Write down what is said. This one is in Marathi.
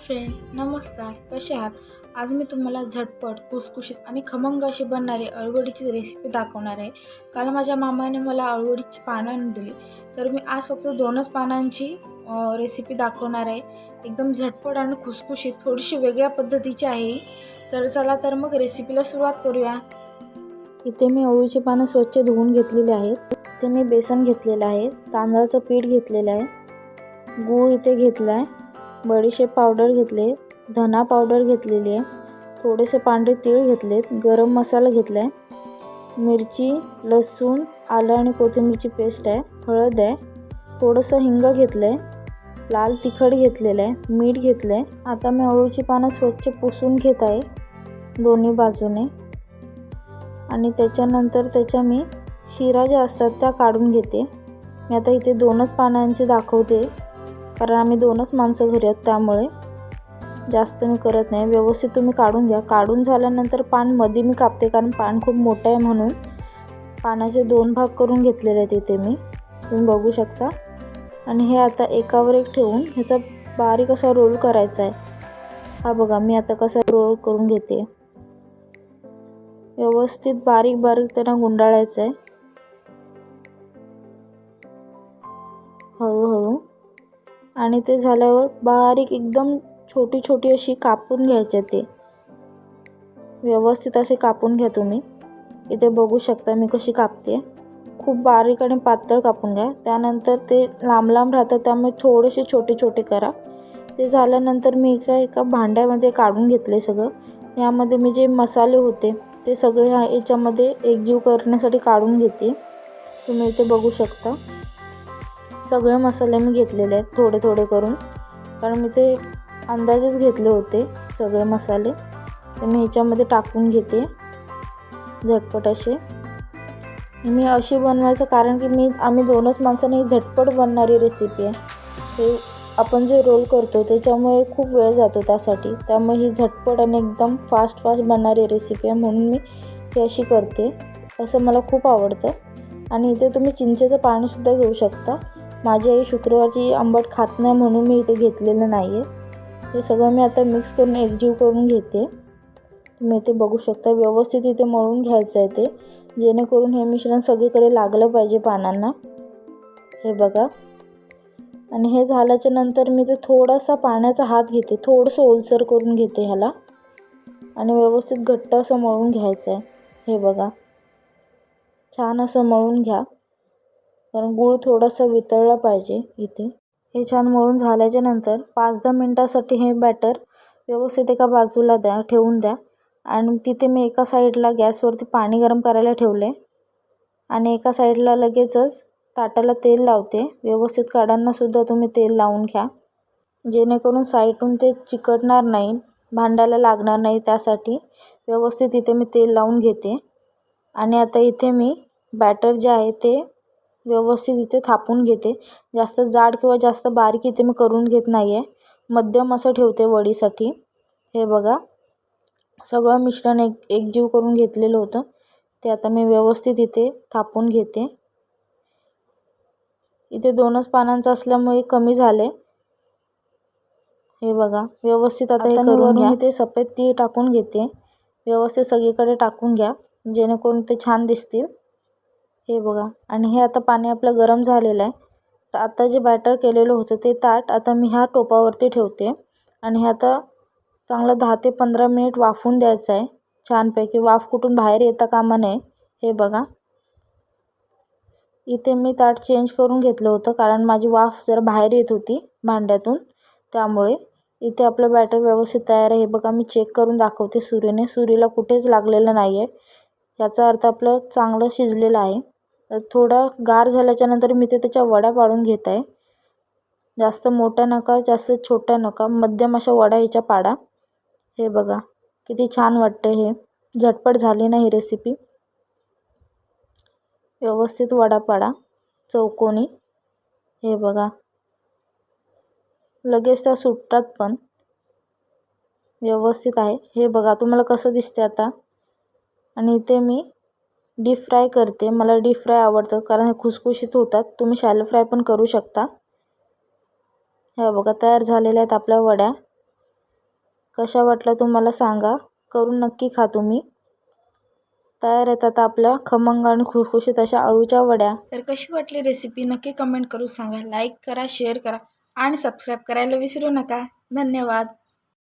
फ्रेंड नमस्कार. कसे आहात? आज मी तुम्हाला झटपट कुसकुशीत आणि खमंग अशी बनणारी अळवडीची रेसिपी दाखवणार आहे. काल माझ्या मामाने मला अळवडीची पानं आणून दिली. तर मी आज फक्त दोनच पानांची रेसिपी दाखवणार आहे. एकदम झटपट आणि खुसखुशीत थोडीशी वेगळ्या पद्धतीची आहे तर चला तर मग रेसिपीला सुरुवात करूया. इथे मी अळूची पानं स्वच्छ धुवून घेतलेली आहेत. इथे मी बेसन घेतलेलं आहे. तांदळाचं पीठ घेतलेलं आहे. गूळ इथे घेतला आहे बडीशेप पावडर घेतले धना पावडर घेतलेली आहे थोडेसे पांढरे तीळ घेतलेत गरम मसाला घेतला आहे मिरची लसूण आलं आणि कोथिंबीरची पेस्ट आहे हळद आहे. थोडंसं हिंग घेतलं आहे लाल तिखट घेतलेलं आहे मीठ घेतलं आहे आता मी अळूची पानं स्वच्छ पुसून घेत आहे दोन्ही बाजूने. आणि त्याच्यानंतर त्याच्या मी शिरा ज्या असतात त्या काढून घेते. मी आता इथे दोनच पानांची दाखवते. कारण आम्ही दोनच माणसं घरी आहोत त्यामुळे जास्त मी करत नाही. व्यवस्थित तुम्ही काढून घ्या. काढून झाल्यानंतर पानमध्ये मी कापते कारण पान खूप मोठं आहे म्हणून पानाचे दोन भाग करून घेतलेले आहेत इथे मी. तुम्ही बघू शकता. आणि हे आता एकावर एक ठेवून ह्याचा बारीक असा रोल करायचा आहे. हा बघा मी आता कसा रोल करून घेते. व्यवस्थित बारीक बारीक त्यांना गुंडाळायचं आहे. आणि ते झाल्यावर बारीक एकदम छोटी छोटी अशी कापून घ्यायचे ते. व्यवस्थित असे कापून घ्या तुम्ही. इथे बघू शकता मी कशी कापते. खूप बारीक आणि पातळ कापून घ्या. त्यानंतर ते लांब लांब राहतात त्यामुळे थोडेसे छोटे छोटे करा. ते झाल्यानंतर मी एका एका भांड्यामध्ये काढून घेतले सगळं. यामध्ये मी जे मसाले होते ते सगळे ह्या याच्यामध्ये एकजीव करण्यासाठी काढून घेते. तुम्ही इथे बघू शकता. सगळे मसाले मी घेतलेले आहेत थोडे थोडे करून. कारण मी ते अंदाजेच घेतले होते सगळे मसाले. ते मी ह्याच्यामध्ये टाकून घेते. झटपट असे. मी अशी बनवायचं कारण की मी आम्ही दोनच माणसांनी झटपट बनणारी रेसिपी आहे. हे आपण जे रोल करतो त्याच्यामुळे खूप वेळ जातो त्यासाठी. त्यामुळे ही झटपट आणि एकदम फास्ट फास्ट बनणारी रेसिपी आहे म्हणून मी ही अशी करते. असं मला खूप आवडतं. आणि इथे तुम्ही चिंचेचं पाणीसुद्धा घेऊ शकता. माझी आई शुक्रवारची आंबट खात नाही म्हणून मी इथे घेतलेलं नाही आहे हे सगळं मी आता मिक्स करून एकजीव करून घेते. तुम्ही इथे बघू शकता व्यवस्थित इथे मळून घ्यायचं आहे ते. जेणेकरून हे मिश्रण सगळीकडे लागलं पाहिजे पानांना. हे बघा. आणि हे झाल्याच्यानंतर मी ते थोडासा पाण्याचा हात घेते. थोडंसं ओलसर करून घेते ह्याला. आणि व्यवस्थित घट्ट असं मळून घ्यायचं आहे. हे बघा. छान असं मळून घ्या. कारण गूळ थोडासा वितळला पाहिजे इथे. हे छान मळून झाल्याच्यानंतर पाच दहा मिनटासाठी हे बॅटर व्यवस्थित एका बाजूला द्या ठेवून द्या. आणि तिथे मी एका साईडला गॅसवरती पाणी गरम करायला ठेवले. आणि एका साईडला लगेचच ताटाला तेल लावते. व्यवस्थित काढांनासुद्धा तुम्ही तेल लावून घ्या. जेणेकरून साईडून ते चिकटणार नाही भांड्याला लागणार नाही त्यासाठी. व्यवस्थित इथे मी तेल लावून घेते. आणि आता इथे मी बॅटर जे आहे ते व्यवस्थित इथे थापून घेते. जास्त जाड किंवा जास्त बारीक इथे मी करून घेत नाही आहे मध्यम असं ठेवते वडीसाठी. हे बघा. सगळं मिश्रण एक एकजीव करून घेतलेलं होतं. ते आता मी व्यवस्थित इथे थापून घेते. इथे दोनच पानांचं असल्यामुळे कमी झाले. हे बघा. व्यवस्थित आता हे करून घ्या. इथे सफेद तीळ टाकून घेते. व्यवस्थित सगळीकडे टाकून घ्या. जेणेकरून ते छान दिसतील. हे बघा. आणि हे आता पाणी आपलं गरम झालेलं आहे. तर आता जे बॅटर केलेलं होतं ते ताट आता मी ह्या टोपावरती ठेवते. आणि हे आता चांगलं दहा ते पंधरा मिनिट वाफून द्यायचं आहे. छानपैकी वाफ कुठून बाहेर येता कामा नये. हे बघा. इथे मी ताट चेंज करून घेतलं होतं कारण माझी वाफ जरा बाहेर येत होती भांड्यातून. त्यामुळे इथे आपलं बॅटर व्यवस्थित तयार आहे. हे बघा मी चेक करून दाखवते सुरीने सुरीला कुठेच लागलेलं नाही आहे याचा अर्थ आपलं चांगलं शिजलेलं आहे. थोडं गार झाल्याच्यानंतर मी ते त्याच्या वड्या पाडून घेत आहे. जास्त मोठ्या नका जास्त छोट्या नका मध्यम अशा वड्या याच्या पाडा. हे बघा किती छान वाटते हे. झटपट झाली ना ही रेसिपी व्यवस्थित वडा पाडा चौकोनी. हे बघा. लगेच त्या सुटतात पण व्यवस्थित आहे. हे बघा तुम्हाला कसं दिसते आता? आणि इथे मी डीप फ्राय करते. मला डीप फ्राय आवडतात कारण हे खुसखुशीत होतात. तुम्ही शॅलो फ्राय पण करू शकता. ह्या बघा तयार झालेल्या आहेत आपल्या वड्या. कशा वाटल्या तुम्हाला सांगा. करून नक्की खा तुम्ही. तयार आहेत आता आपल्या खमंग आणि खुसखुशीत अशा अळूच्या वड्या. तर कशी वाटली रेसिपी नक्की कमेंट करून सांगा. लाईक करा शेअर करा आणि सबस्क्राईब करायला विसरू नका. धन्यवाद.